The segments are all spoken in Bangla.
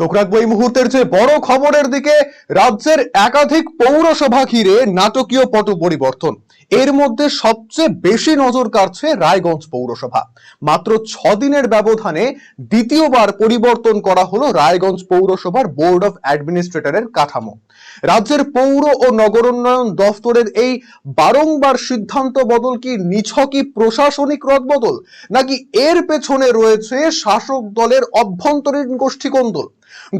চোখ রাখব এই মুহূর্তের যে বড় খবরের দিকে রাজ্যের একাধিক পৌরসভা ঘিরে নাটকীয় পট পরিবর্তন। এর মধ্যে সবচেয়ে বেশি নজর কাড়ছে রায়গঞ্জ পৌরসভা। মাত্র ছ দিনের ব্যবধানে দ্বিতীয়বার পরিবর্তন করা হলো রায়গঞ্জ পৌরসভার বোর্ড অফ অ্যাডমিনিস্ট্রেটরের কাঠামো। রাজ্যের পৌর ও নগরোন্নয়ন দফতরের এই বারংবার সিদ্ধান্ত বদল কি নিছকই প্রশাসনিক রদবদল, নাকি এর পেছনে রয়েছে শাসক দলের অভ্যন্তরীণ গোষ্ঠীকন্দল?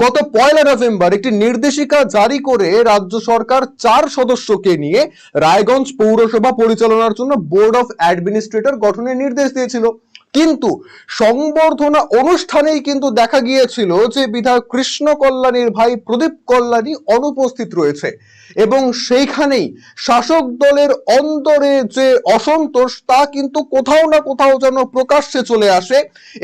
গত পয়লা নভেম্বর একটি নির্দেশিকা জারি করে রাজ্য সরকার চার সদস্যকে নিয়ে রায়গঞ্জ পৌরসভা পরিচালনার জন্য বোর্ড অফ অ্যাডমিনিস্ট্রেটর গঠনের নির্দেশ দিয়েছিল। কিন্তু সংবর্ধনা অনুষ্ঠানেই কিন্তু দেখা গিয়েছিল যে বিধায়ক কৃষ্ণ কল্যাণীর ভাই প্রদীপ কল্যাণী অনুপস্থিত রয়েছে। এবং সেইখানেই শাসক দলের অন্তরে যে অসন্তোষ, তা কিন্তু কোথাও না কোথাও যেন প্রকাশ্যে চলে আসে।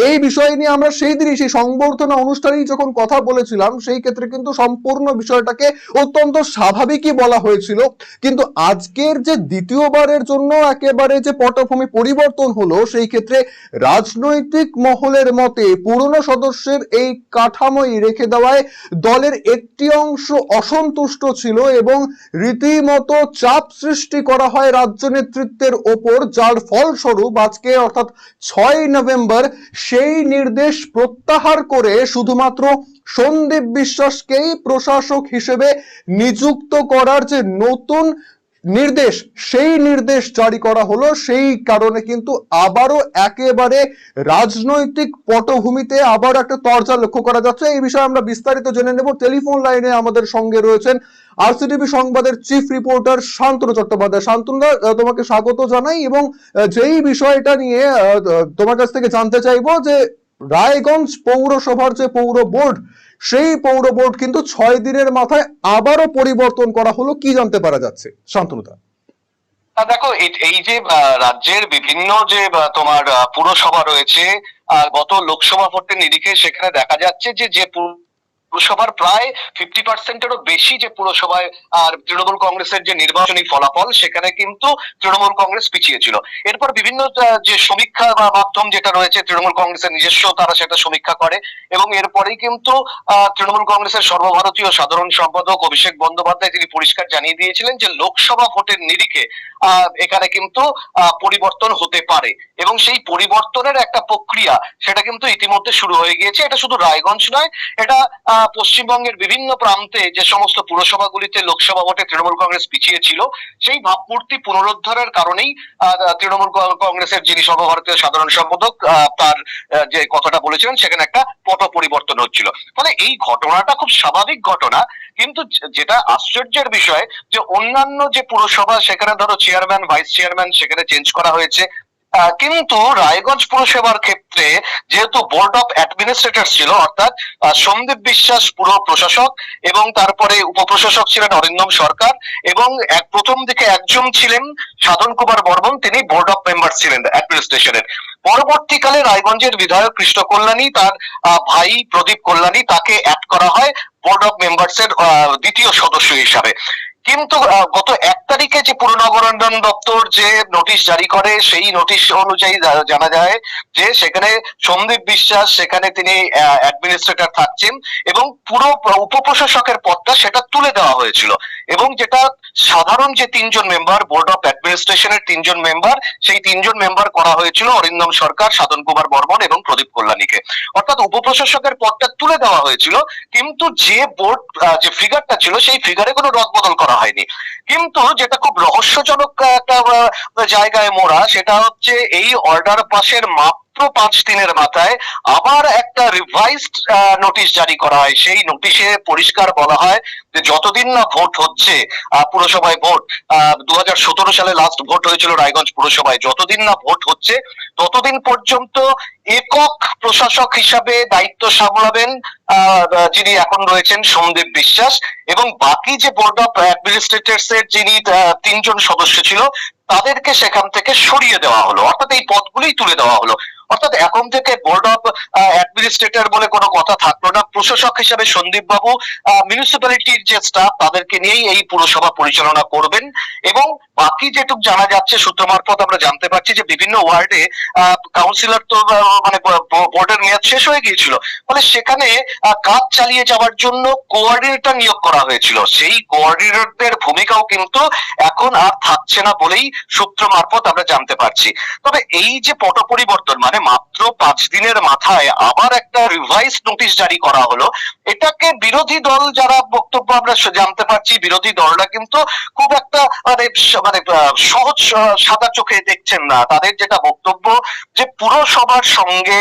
এই বিষয় নিয়ে আমরা সেই দিনই সেই সংবর্ধনা অনুষ্ঠানেই যখন কথা বলেছিলাম, সেই ক্ষেত্রে কিন্তু সম্পূর্ণ বিষয়টাকে অত্যন্ত স্বাভাবিকই বলা হয়েছিল। কিন্তু আজকের যে দ্বিতীয়বারের জন্য একেবারে যে পটভূমি পরিবর্তন হলো, সেই ক্ষেত্রে রাজনৈতিক মহলের মতে পুরনো সদস্যের এই কাঠামোই রেখে দেওয়ায় দলের একটি অংশ অসন্তুষ্ট ছিল এবং রীতিমতো চাপ সৃষ্টি করা হয় রাজ্য নেতৃত্বের ওপর, যার ফলস্বরূপ আজকে, অর্থাৎ ছয় নভেম্বর, সেই নির্দেশ প্রত্যাহার করে শুধুমাত্র সন্দীপ বিশ্বাসকেই প্রশাসক হিসেবে নিযুক্ত করার যে নতুন নির্দেশ, সেই নির্দেশ জারি করা হলো, সেই কারণে কিন্তু আবারও একেবারে রাজনৈতিক পটভূমিতে আবার একটা তরজা লক্ষ্য করা যাচ্ছে। এই বিষয়ে আমরা বিস্তারিত জেনে নেব। টেলিফোন লাইনে আমাদের সঙ্গে রয়েছেন আরসিটিভি সংবাদের চিফ রিপোর্টার শান্তনু চট্টোপাধ্যায়। শান্তনুদা তোমাকে স্বাগত জানাই এবং যেই বিষয়টা নিয়ে তোমার কাছ থেকে জানতে চাইব যে রায়গঞ্জ পৌরসভার যে পৌর বোর্ড, সেই পৌর বোর্ড কিন্তু ছয় দিনের মাথায় আবারও পরিবর্তন করা হলো। কি জানতে পারা যাচ্ছে? শান্তনুদা। দেখো, এই- যে রাজ্যের বিভিন্ন যে তোমার পুরসভা রয়েছে গত লোকসভা ভোটের নিরিখে সেখানে দেখা যাচ্ছে যে যে পুরসভার প্রায় ফিফটি পার্সেন্টেরও বেশি যে পুরসভায় আর তৃণমূল কংগ্রেসের যে নির্বাচনী ফলাফল, সেখানে কিন্তু তৃণমূল কংগ্রেস পিছিয়ে ছিল এরপর বিভিন্ন যে সমীক্ষা বা মাধ্যম যেটা রয়েছে, তৃণমূল কংগ্রেসের নিজস্ব তারা সেটা সমীক্ষা করে এবং এরপরেই কিন্তু তৃণমূল কংগ্রেসের সর্বভারতীয় সাধারণ সম্পাদক অভিষেক বন্দ্যোপাধ্যায় তিনি পরিষ্কার জানিয়ে দিয়েছিলেন যে লোকসভা ভোটের নিরিখে এখানে কিন্তু পরিবর্তন হতে পারে এবং সেই পরিবর্তনের একটা প্রক্রিয়া, সেটা কিন্তু ইতিমধ্যে শুরু হয়ে গিয়েছে। এটা শুধু রায়গঞ্জ নয়, এটা পশ্চিমবঙ্গের বিভিন্ন প্রান্তে যে সমস্ত পুরসভাগুলিতে লোকসভা ভোটে তৃণমূল কংগ্রেস পিছিয়ে ছিল, সেই ভাবমূর্তি পুনরুদ্ধারের কারণেই তৃণমূল কংগ্রেসের যিনি সর্বভারতীয় সাধারণ সম্পাদক তার যে কথাটা বলেছিলেন, সেখানে একটা পট পরিবর্তন হচ্ছিল। ফলে এই ঘটনাটা খুব স্বাভাবিক ঘটনা, কিন্তু যেটা আশ্চর্যের বিষয় যে, অন্যান্য যে পুরসভা, সেখানে ধরো চেয়ারম্যান ভাইস চেয়ারম্যান সেখানে চেঞ্জ করা হয়েছে কিন্তু রায়গঞ্জ পুরসভার ক্ষেত্রে যেহেতু বোর্ড অফ অ্যাডমিনিস্ট্রেটর ছিল, অর্থাৎ সন্দীপ বিশ্বাস পুরো প্রশাসক এবং তারপরে উপপ্রশাসক ছিলেন অরিন্দম সরকার এবং এক প্রথম দিকে একজন ছিলেন সাধন কুমার বর্মন, তিনি বোর্ড অফ মেম্বার ছিলেন অ্যাডমিনিস্ট্রেশনের। পরবর্তীকালে রায়গঞ্জের বিধায়ক কৃষ্ণ কল্যাণী, তার ভাই প্রদীপ কল্যাণী তাকে অ্যাড করা হয় বোর্ড অফ মেম্বার্স এর দ্বিতীয় সদস্য হিসাবে। কিন্তু গত এক তারিখে যে পুরনগরোন্নয়ন দপ্তর যে নোটিশ জারি করে, সেই নোটিশ অনুযায়ী জানা যায় যে সেখানে সন্দীপ বিশ্বাস, সেখানে তিনি অ্যাডমিনিস্ট্রেটর থাকছেন এবং প্র- উপপ্রশাসকের পদটা সেটা তুলে দেওয়া হয়েছিল এবং যেটা সাধারণ যে তিনজন মেম্বার বোর্ড অফ অ্যাডমিনিস্ট্রেশনের তিনজন মেম্বার সেই তিনজন মেম্বার করা হয়েছিল অরিন্দম সরকার, সাধন কুমার বর্মন এবং প্রদীপ কল্যাণীকে। অর্থাৎ উপপ্রশাসকের পদটা তুলে দেওয়া হয়েছিল, কিন্তু যে বোর্ড যে ফিগারটা ছিল, সেই ফিগারে কোনো রদবদল করা হয়নি। কিন্তু যেটা খুব রহস্যজনক একটা জায়গায় মোড়া, সেটা হচ্ছে এই অর্ডার পাশের মাত্র পাঁচ দিনের মাথায় আবার একটা রিভাইজড নোটিশ জারি করা হয়। সেই নোটিশে পরিষ্কার বলা হয় যে যতদিন না ভোট হচ্ছে পুরসভায় ভোট দু হাজার সতেরো সালে লাস্ট ভোট হয়েছিল রায়গঞ্জ পুরসভায়, যতদিন না ভোট হচ্ছে, ততদিন পর্যন্ত একক প্রশাসক হিসাবে দায়িত্ব সামলাবেন যিনি এখন রয়েছেন সোমদেব বিশ্বাস এবং বাকি যে বোর্ড অফ অ্যাডমিনিস্ট্রেটরস এর যিনি তিনজন সদস্য ছিল, তাদেরকে সেখান থেকে সরিয়ে দেওয়া হলো। অর্থাৎ এই পদগুলোই তুলে দেওয়া হলো। অর্থাৎ এখন থেকে বোর্ড অফ অ্যাডমিনিস্ট্রেটর বলে কোনো কথা থাকল না। প্রশাসক হিসাবে সন্দীপ বাবু মিউনিসিপ্যালিটির যে স্টাফ তাদেরকে নিয়েই এই পুরসভা পরিচালনা করবেন এবং বাকি যেটুক জানা যাচ্ছে সূত্র মারফত আমরা জানতে পারছি যে বিভিন্ন ওয়ার্ডে কাউন্সিলর তো মানে বোর্ডের মেয়াদ শেষ হয়ে গিয়েছিল। ফলে সেখানে কাজ চালিয়ে যাওয়ার জন্য কোঅর্ডিনেটর নিয়োগ করা হয়েছিল। সেই কোঅর্ডিনেটরদের ভূমিকাও কিন্তু এখন আর থাকছে না বলেই সূত্র মারফত আমরা জানতে পারছি। তবে এই যে পট পরিবর্তন মানে মাত্র পাঁচ দিনের মাথায় আবার একটা রিভাইস নোটিশ জারি করা হলো, এটাকে বিরোধী দল যারা বক্তব্য আমরা জানতে পারছি, বিরোধী দলরা কিন্তু খুব একটা মানে মানে সহজ সাদা চোখে দেখছেন না। তাদের যেটা বক্তব্য যে পুরসভার সঙ্গে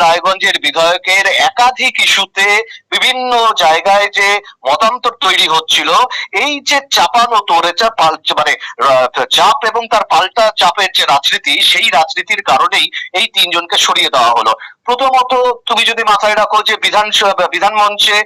রায়গঞ্জের বিধায়কের একাধিক ইস্যুতে বিভিন্ন জায়গায় যে মতান্তর তৈরি হচ্ছিল, এই যে চাপানো তোরে চাপ পাল- মানে চাপ এবং তার পাল্টা চাপের যে রাজনীতি, সেই রাজনীতির কারণেই এই তিনজনকে সরিয়ে দেওয়া হলো। প্রথমত তুমি যদি মাথায় রাখো যে বিধানসভা বিধান মঞ্চে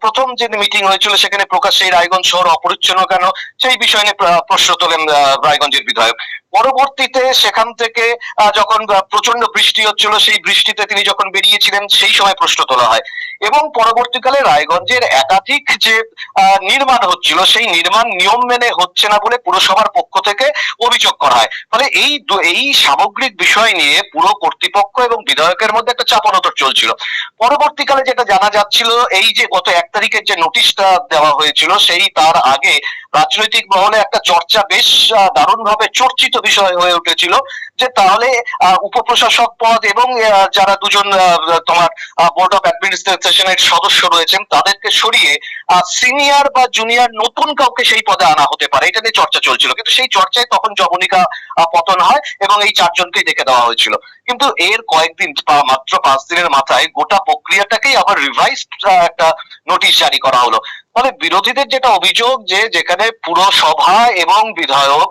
প্রথম যে মিটিং হয়েছিল সেখানে প্রকাশ্যে রায়গঞ্জ শহর অপরিচ্ছন্ন কেন? সেই বিষয় নিয়ে প্র- প্রশ্ন তোলেন রায়গঞ্জের বিধায়ক। পরবর্তীতে সেখান থেকে যখন প্রচণ্ড বৃষ্টি হচ্ছিল, সেই বৃষ্টিতে তিনি যখন বেরিয়েছিলেন, সেই সময় প্রশ্ন তোলা হয়। এবং পরবর্তীকালে রায়গঞ্জের একাধিক যে নির্মাণ হচ্ছিল, সেই নির্মাণ নিয়ম মেনে হচ্ছে না বলে পুরসভার পক্ষ থেকে অভিযোগ করা হয়। ফলে এই এই সামগ্রিক বিষয় নিয়ে পুরো কর্তৃপক্ষ এবং বিধায়কের মধ্যে একটা চাপানোতর চলছিল। পরবর্তীকালে যেটা জানা যাচ্ছিল, এই যে গত এক তারিখের যে নোটিশটা দেওয়া হয়েছিল, সেই তার আগে রাজনৈতিক মহলে একটা চর্চা বেশ দারুণ ভাবে চর্চিত বিষয় হয়ে উঠেছিল যে তাহলে উপপ্রশাসক পদ এবং যারা দুজন তোমার বোর্ড অফ অ্যাডমিনিস্ট্রেশনের সদস্য রয়েছেন তাদেরকে সরিয়ে সিনিয়র বা জুনিয়র নতুন কাউকে সেই পদে আনা হতে পারে। এটা নিয়ে চর্চা চলছিল। কিন্তু সেই চর্চায় তখন জবনিকা পতন হয় এবং এই চারজনকেই ডেকে দেওয়া হয়েছিল। কিন্তু এর কয়েকদিন বা মাত্র পাঁচ দিনের মাথায় গোটা প্রক্রিয়াটাকেই আবার রিভাইজ একটা নোটিশ জারি করা হলো। ফলে বিরোধীদের যেটা অভিযোগ যে যেখানে পুরসভা এবং বিধায়ক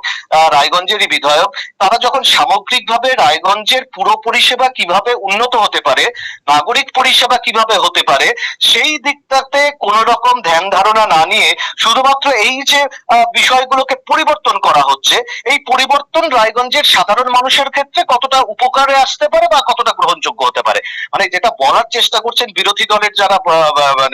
রায়গঞ্জেরই বিধায়ক, তারা যখন সামগ্রিকভাবে রায়গঞ্জের পুরো পরিষেবা কীভাবে উন্নত হতে পারে, নাগরিক পরিষেবা কীভাবে হতে পারে, সেই দিকটাতে কোন রকম ধ্যান ধারণা না নিয়ে শুধুমাত্র এই যে বিষয়গুলোকে পরিবর্তন করা হচ্ছে, এই পরিবর্তন রায়গঞ্জের সাধারণ মানুষের ক্ষেত্রে কতটা উপকারে আসতে পারে বা কতটা গ্রহণযোগ্য হতে পারে? মানে যেটা বলার চেষ্টা করছেন বিরোধী দলের যারা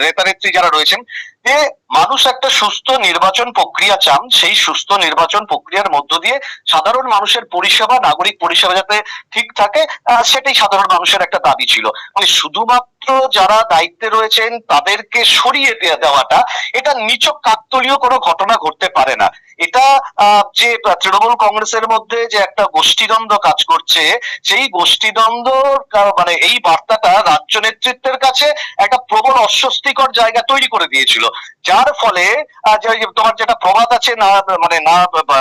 নেতা নেত্রী যারা রয়েছেন যে মানুষ একটা সুস্থ নির্বাচন প্রক্রিয়া চান, সেই সুস্থ নির্বাচন প্রক্রিয়ার মধ্য দিয়ে সাধারণ মানুষের পরিষেবা, নাগরিক পরিষেবা যাতে ঠিক থাকে সেটাই সাধারণ মানুষের একটা দাবি ছিল। মানে শুধুমাত্র যারা দায়িত্বে রয়েছেন, তাদেরকে সরিয়ে দেওয়াটা, এটা নিচক কাকতলীয় কোনো ঘটনা ঘটতে পারে না। এটা যে তৃণমূল কংগ্রেসের মধ্যে যে একটা গোষ্ঠীদ্বন্দ্ব কাজ করছে সেই গোষ্ঠীদ্বন্দ্ব মানে এই বার্তাটা রাজ্য নেতৃত্বের কাছে একটা প্রবল অস্বস্তিকর জায়গা তৈরি করে দিয়েছিল। যার ফলে তোমার যেটা প্রবাদ আছে না মানে না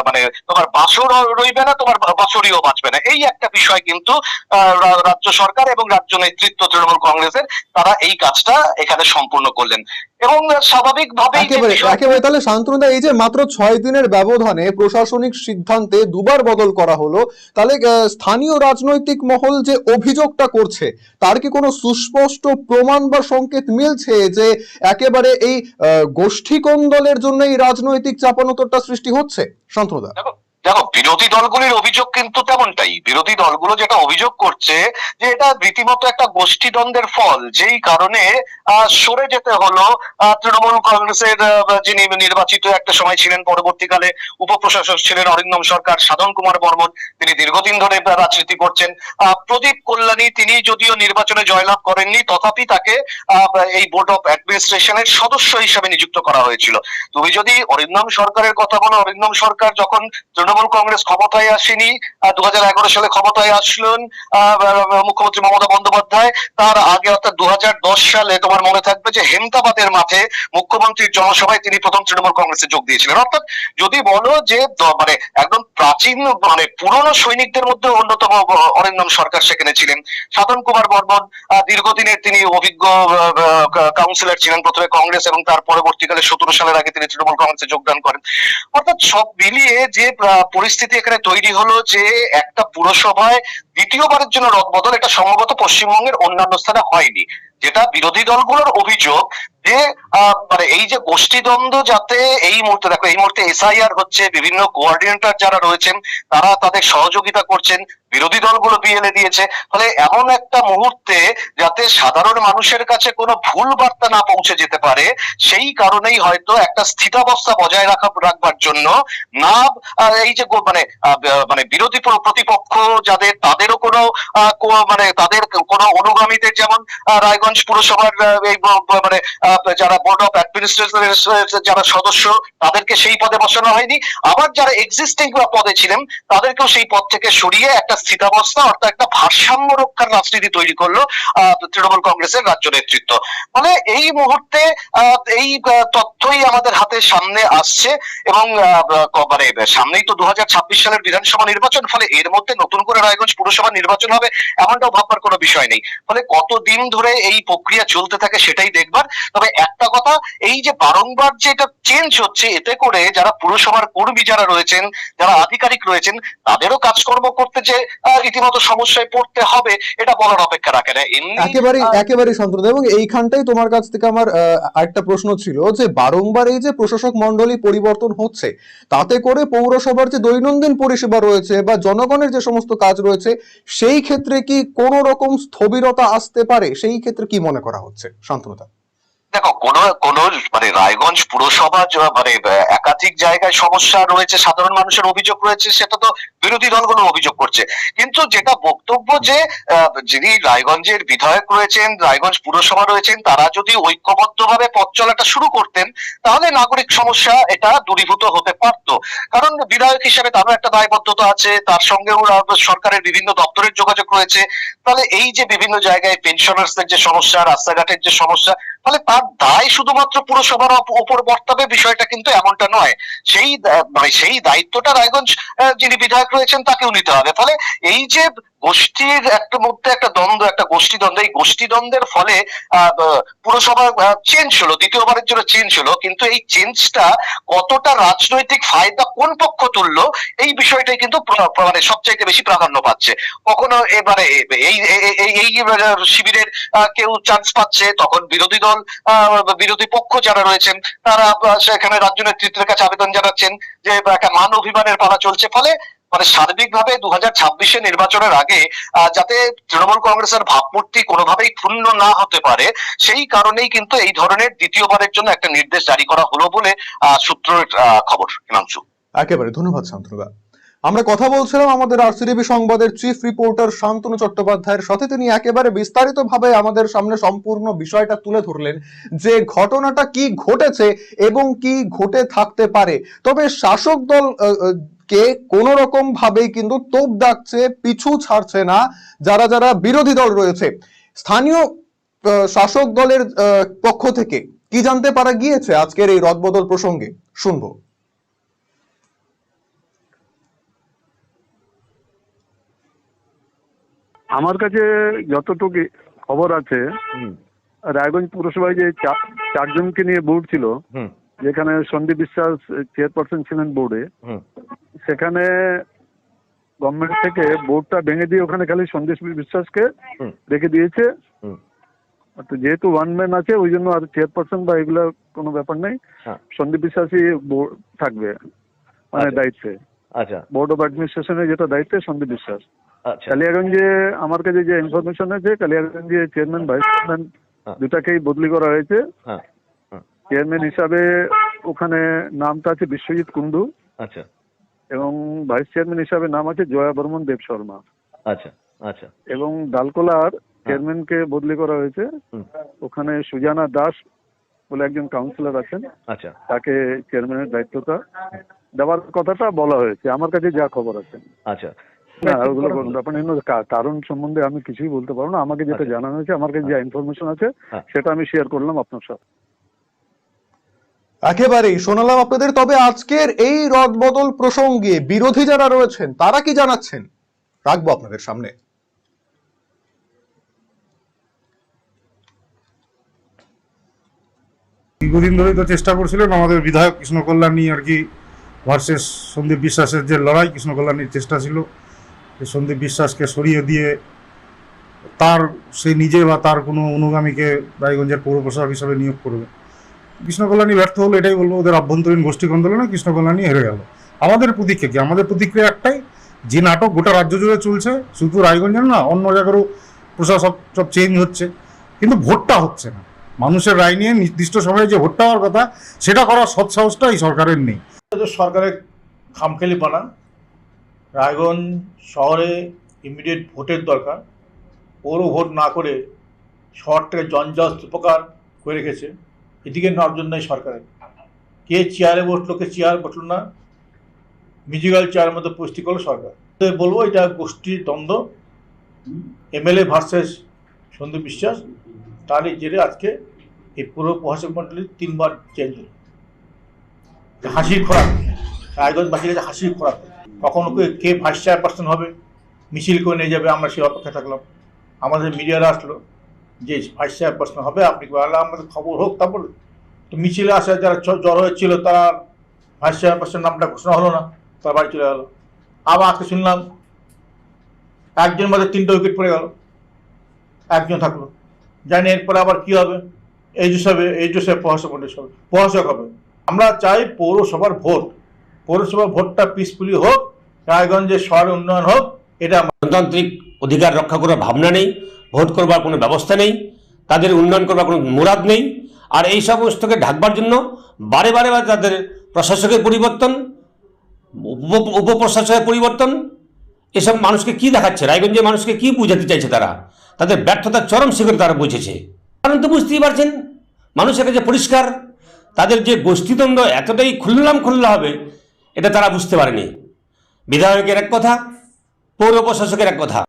মানে তোমার বাসর রইবে না তোমার বাসরিও বাঁচবে না। এই একটা বিষয় কিন্তু আহ, রাজ্য সরকার এবং রাজ্য নেতৃত্ব তৃণমূল কংগ্রেসের তারা এই কাজটা এখানে সম্পূর্ণ করলেন। এবং স্বাভাবিকভাবেই একেবারে একেবারে তাহলে শান্তনুদা এই যে মাত্র ছয় দিনের ব্যবধানে প্রশাসনিক সিদ্ধান্তে দুবার বদল করা হলো, তাহলে স্থানীয় রাজনৈতিক মহল যে অভিযোগটা করছে, তার কি কোনো সুস্পষ্ট প্রমাণ বা সংকেত মিলছে যে একেবারে এই গোষ্ঠী কোন্দলের জন্য এই রাজনৈতিক চাপানোতরটা সৃষ্টি হচ্ছে? শান্তনুদা দেখো, বিরোধী দলগুলির অভিযোগ কিন্তু তেমনটাই। বিরোধী দলগুলো যেটা অভিযোগ করছে যে এটা রীতিমতো একটা গোষ্ঠীদ্বন্দ্বের ফল, যেই কারণে সরে যেতে হলো তৃণমূল কংগ্রেসের যিনি নির্বাচিত একটা সময় ছিলেন, পরবর্তীকালে উপপ্রশাসক ছিলেন অরিন্দম সরকার, সাধন কুমার বর্মন, তিনি দীর্ঘদিন ধরে রাজনীতি করছেন। প্রদীপ কল্যাণী, তিনি যদিও নির্বাচনে জয়লাভ করেননি, তথাপি তাকে এই বোর্ড অফ অ্যাডমিনিস্ট্রেশনের সদস্য হিসেবে নিযুক্ত করা হয়েছিল। তুমি যদি অরিন্দম সরকারের কথা বলো, অরিন্দম সরকার যখন তৃণমূল কংগ্রেস ক্ষমতায় আসেনি দু হাজার এগারো সালে ক্ষমতায় আসলেন মুখ্যমন্ত্রী মমতা বন্দ্যোপাধ্যায়। তার আগে অর্থাৎ দু সালে তোমার মনে থাকবে যে হেমতাবাদের মাঠে মুখ্যমন্ত্রীর জনসভায় তিনি প্রথম তৃণমূল কংগ্রেসে যোগ দিয়েছিলেন। অর্থাৎ যদি বলো যে মানে একদম প্রাচীন মানে পুরনো সৈনিকদের মধ্যে অন্যতম অরিন্দম সরকার সেখানে ছিলেন। সাধন কুমার বর্মন দীর্ঘদিনের তিনি অভিজ্ঞ কাউন্সিলর ছিলেন প্রথমে কংগ্রেস এবং তার পরবর্তীকালে সতেরো সালের আগে তিনি তৃণমূল কংগ্রেসে যোগদান করেন। অর্থাৎ সব মিলিয়ে যে পরিস্থিতি এখানে তৈরি হলো যে একটা পুরসভায় দ্বিতীয়বারের জন্য রদবদল এটা সম্ভবত পশ্চিমবঙ্গের অন্যান্য স্থানে হয়নি। যেটা বিরোধী দলগুলোর অভিযোগ যে মানে এই যে গোষ্ঠীদ্বন্দ্ব যাতে এই মুহূর্তে, দেখো এই মুহূর্তে এসআইআর হচ্ছে, বিভিন্ন কোঅর্ডিনেটর যারা রয়েছেন, তারা তাদের সহযোগিতা করছেন। বিরোধী দলগুলো বিএলএ দিয়েছে। ফলে এমন একটা মুহূর্তে যাতে সাধারণ মানুষের কাছে কোনো ভুল বার্তা না পৌঁছে যেতে পারে, সেই কারণেই হয়তো একটা স্থিতাবস্থা বজায় রাখা, রাখবার জন্য না এই যে মানে মানে বিরোধী প্রতিপক্ষ যাদের, তাদেরও কোনো মানে তাদের কোনো অনুগামীদের যেমন রায়গঞ্জ পুরসভার এই মানে যারা বোর্ড অফ অ্যাডমিনিস্ট্রেটরের যারা সদস্য, তাদেরকে সেই পদে বসানো হয়নি। আবার যারা এক্সিস্টিং পদে ছিলেন, তাদেরকেও সেই পদ থেকে সরিয়ে একটা স্থিতাবস্থা অর্থাৎ একটা ভারসাম্য রক্ষার রাজনীতি তৈরি করল তৃণমূল কংগ্রেসের রাজ্য নেতৃত্ব। মানে এই মুহূর্তে এই তথ্যই আমাদের হাতে সামনে আসছে এবং মানে সামনেই তো দু সালের বিধানসভা নির্বাচন, ফলে এর মধ্যে নতুন করে রায়গঞ্জ পুরসভা নির্বাচন হবে, এমনটাও ভাববার কোনো বিষয় নেই। ফলে কতদিন ধরে এই প্রক্রিয়া চলতে থাকে সেটাই দেখবার। তবে একটা কথা, এই যে বারংবার যে এটা চেঞ্জ হচ্ছে, এতে করে যারা পুরসভার কর্মী যারা রয়েছেন, যারা আধিকারিক রয়েছেন, তাদেরও কাজকর্ম করতে যে রীতিমতো সমস্যায় পড়তে হবে এটা বলার অপেক্ষা রাখে না। একেবারে একেবারে শান্তদা এবং এইখানটাই তোমার কাছ থেকে আমার আরেকটা প্রশ্ন ছিল যে বারংবার এই যে প্রশাসক মন্ডলী পরিবর্তন হচ্ছে তাতে করে পৌরসভার যে দৈনন্দিন পরিষেবা রয়েছে বা জনগণের যে সমস্ত কাজ রয়েছে সেই ক্ষেত্রে কি কোনো রকম স্থবিরতা আসতে পারে? সেই ক্ষেত্রে কি মনে করা হচ্ছে? শান্তনুতা দেখো কোন কোন মানে রায়গঞ্জ পুরসভা মানে একাধিক জায়গায় সমস্যা রয়েছে সাধারণ মানুষের অভিযোগ রয়েছে সেটা তো বিরোধী দলগুলো অভিযোগ করছে। কিন্তু যেটা বক্তব্য যে যিনি রায়গঞ্জের বিধায়ক রয়েছেন, রায়গঞ্জ পুরসভা রয়েছেন, তারা যদি ঐক্যবদ্ধভাবে পথ চলাটা শুরু করতেন, তাহলে নাগরিক সমস্যা এটা দূরীভূত হতে পারত। কারণ বিধায়ক হিসেবে তারও একটা দায়বদ্ধতা আছে, তার সঙ্গেও সরকারের বিভিন্ন দপ্তরের যোগাযোগ রয়েছে। তাহলে এই যে বিভিন্ন জায়গায় পেনশনার্সদের যে সমস্যা, রাস্তাঘাটের যে সমস্যা ফলে তার দায় শুধুমাত্র পুরসভার উপর বর্তাবে বিষয়টা কিন্তু এমনটা নয়। সেই মানে সেই দায়িত্বটা রায়গঞ্জ যিনি বিধায়ক রয়েছেন তাকেও নিতে হবে। ফলে এই যে গোষ্ঠীর একটা মধ্যে একটা দ্বন্দ্ব, একটা গোষ্ঠী দ্বন্দ্ব এই গোষ্ঠী দ্বন্দ্বের ফলে পুরসভা চেঞ্জ হলো, দ্বিতীয়বারের জন্য চেঞ্জ হলো, কিন্তু এই চেঞ্জটা কতটা রাজনৈতিক ফায়দা, কোন পক্ষ তুললো, এই বিষয়টাই কিন্তু মানে সবচাইতে বেশি প্রাধান্য পাচ্ছে। কখনো এবারে এই এই- শিবিরের কেউ চান্স পাচ্ছে, তখন বিরোধী দল বিরোধী পক্ষ যারা রয়েছেন, তারা সেখানে রাজ্য নেতৃত্বের কাছে আবেদন জানাচ্ছেন যে, একটা মান অভিমানের পালা চলছে। ফলে মানে সার্বিকভাবে দু হাজার ছাব্বিশে নির্বাচনের আগে যাতে তৃণমূল কংগ্রেসের ভাবমূর্তি কোনোভাবেই ক্ষুণ্ণ না হতে পারে, সেই কারণেই কিন্তু এই ধরনের দ্বিতীয়বারের জন্য একটা নির্দেশ জারি করা হলো বলে সূত্রের খবর, হিমাংশু। একেবারে, ধন্যবাদ শান্তনুদা। আমরা কথা বলছিলাম আমাদের আরসিটিভি সংবাদের চিফ রিপোর্টার শান্তনু চট্টোপাধ্যায়ের সাথে। তিনি একেবারে বিস্তারিতভাবে আমাদের সামনে সম্পূর্ণ বিষয়টা তুলে ধরলেন যে ঘটনাটা কি ঘটেছে এবং কি ঘটে থাকতে পারে। তবে শাসক দল কে কোন রকম ভাবেই কিন্তু তোপ ডাকছে পিছু ছাড়ছে না যারা যারা বিরোধী দল রয়েছে। স্থানীয় শাসক দলের পক্ষ থেকে কি জানতে পারা গিয়েছে আজকের এই রদবদল প্রসঙ্গে? শুনব। আমার কাছে যতটুকু খবর আছে রায়গঞ্জ পুরসভায় যে চারজনকে নিয়ে বোর্ড ছিল যেখানে সন্দীপ বিশ্বাস চেয়ারপারসন ছিলেন বোর্ডে সেখানে গভর্নমেন্ট থেকে বোর্ডটা ভেঙে দিয়ে ওখানে খালি সন্দীপ বিশ্বাসকে রেখে দিয়েছে। তো যেহেতু ওয়ান ম্যান আছে ওই জন্য আর চেয়ারপারসন বা এগুলো কোনো ব্যাপার নেই। হ্যাঁ। সন্দীপ বিশ্বাসই থাকবে মানে আচ্ছা। দায়িত্বে। আচ্ছা। বোর্ড অফ অ্যাডমিনিস্ট্রেশনের যেটা দায়িত্বে সন্দীপ বিশ্বাস। আচ্ছা। কালিয়াগঞ্জে আমার কাছে যে ইনফরমেশন আছে কালিয়াগঞ্জে চেয়ারম্যান ভাইস চেয়ারম্যান হ্যাঁ। দুটাকেই বদলি করা হয়েছে। হ্যাঁ। চেয়ারম্যান হিসাবে ওখানে নামটা আছে বিশ্বজিৎ কুন্ডু আচ্ছা। এবং ভাইস চেয়ারম্যান হিসাবে নাম আছে জয়া বর্মন দেব শর্মা। আচ্ছা আচ্ছা। এবং ডালকোলার চেয়ারম্যানকে বদলি করা হয়েছে। ওখানে সুজানা দাস বলে একজন কাউন্সিলর আছেন। আচ্ছা। তাকে চেয়ারম্যানের দায়িত্বটা দেওয়ার কথাটা বলা হয়েছে। আমার কাছে যা খবর আছে। আচ্ছা। না ওগুলো কারণ সম্বন্ধে আমি কিছুই বলতে পারব না। আমাকে যেটা আচ্ছা। জানানো হয়েছে আমার কাছে যা ইনফরমেশন আছে হ্যাঁ। সেটা আমি শেয়ার করলাম আপনার সাথে। একেবারেই। শোনালাম আপনাদের, তবে আজকের এই রদবদল প্রসঙ্গে বিরোধী যারা রয়েছেন, তারা কি জানাচ্ছেন? রাখব আপনাদের সামনে। দীর্ঘদিন ধরেই তো চেষ্টা করছিলেন আমাদের বিধায়ক কৃষ্ণ কল্যাণী আর কি, ভার্সেস সন্দীপ বিশ্বাসের যে লড়াই কৃষ্ণ কল্যাণীর চেষ্টা ছিল, যে সন্দীপ বিশ্বাসকে সরিয়ে দিয়ে তার, সে নিজে বা তার কোনো অনুগামীকে রায়গঞ্জের পৌর প্রশাসক হিসাবে নিয়োগ করবে। কৃষ্ণ কল্যাণী ব্যর্থ হলো, এটাই বলব, ওদের আভ্যন্তরীণ গোষ্ঠী আন্দোলনে কৃষ্ণ কল্যাণী হেরে গেল। আমাদের প্রতিক্রিয়া কি? আমাদের প্রতিক্রিয়া একটাই, যে নাটক গোটা রাজ্য জুড়ে চলছে, শুধু রায়গঞ্জের না, অন্য জায়গারও প্রশাসক সব চেঞ্জ হচ্ছে। কিন্তু ভোটটা হচ্ছে না। মানুষের রায় নিয়ে নির্দিষ্ট সময়ে যে ভোটটা হওয়ার কথা, সেটা করার সৎসাহসটা এই সরকারের নেই। সরকারের খামখেলি বানা রায়গঞ্জ শহরে ইমিডিয়েট ভোটের দরকার। পৌর ভোট না করে শহরটাকে জঞ্জাল স্তূপকার করে রেখেছে। এদিকে নেওয়ার জন্যই সরকারের কে চেয়ারে বসল, কে চেয়ার বসল না মিউজিক্যাল চেয়ারের মধ্যে পুষ্টি করল সরকার। তো বলব, এটা গোষ্ঠীর দ্বন্দ্ব। এমএলএ ভার্সেস সন্দীপ বিশ্বাস, তারই জেরে আজকে এই পুরো প্রশাসক মন্ডলী তিনবার চেঞ্জ হলো। হাসির খোরাক। রায়গঞ্জবাসীর কাছে হাসির খোরাক। কখনো কে ভাইস চেয়ারপারসন হবে, মিছিল করে নিয়ে যাবে, আমরা সেই অপেক্ষা থাকলাম। আমাদের মিডিয়ারা আসলো। যে ভাইস চেয়ারপারসন হবে, আপনি কি আমাদের খবর হোক, তারপর তো মিছিলে আসে যারা জ- জড়ো হয়েছিল, তারা ভাইস চেয়ারপারসন নামটা ঘোষণা হলো না, তার বাড়ি চলে গেল। আবার আজকে শুনলাম, একজন মধ্যে তিনটে উইকেট পড়ে গেল, একজন থাকল। জানি এরপরে আবার কি হবে, এই জোসবে এই জোসেফ প্রশাসক হবে প্রশাসক হবে আমরা চাই পৌরসভার ভোট, পৌরসভার ভোটটা পিসফুলি হোক, রায়গঞ্জের শহরের উন্নয়ন হোক, এটা গণতান্ত্রিক অধিকার রক্ষা করার ভাবনা নেই। ভোট করবার কোনো ব্যবস্থা নেই, তাদের উন্নয়ন করবার কোনো মুরাদ নেই, আর এই সমস্তকে ঢাকবার জন্য বারে বারে তাদের প্রশাসকের পরিবর্তন, উপ উপপ্রশাসকের পরিবর্তন, এসব মানুষকে কি দেখাচ্ছে? রায়গঞ্জের মানুষকে কি বোঝাতে চাইছে তারা? তাদের ব্যর্থতার চরম শিখরে তারা বুঝেছে। কারণ তো বুঝতেই পারছেন, মানুষের কাছে পরিষ্কার, তাদের যে গোষ্ঠীদ্বন্দ্ব এতটাই খুললাম খুল্লা হবে, এটা তারা বুঝতে পারেনি। বিধায়কের এক কথা, পৌর প্রশাসকের এক কথা।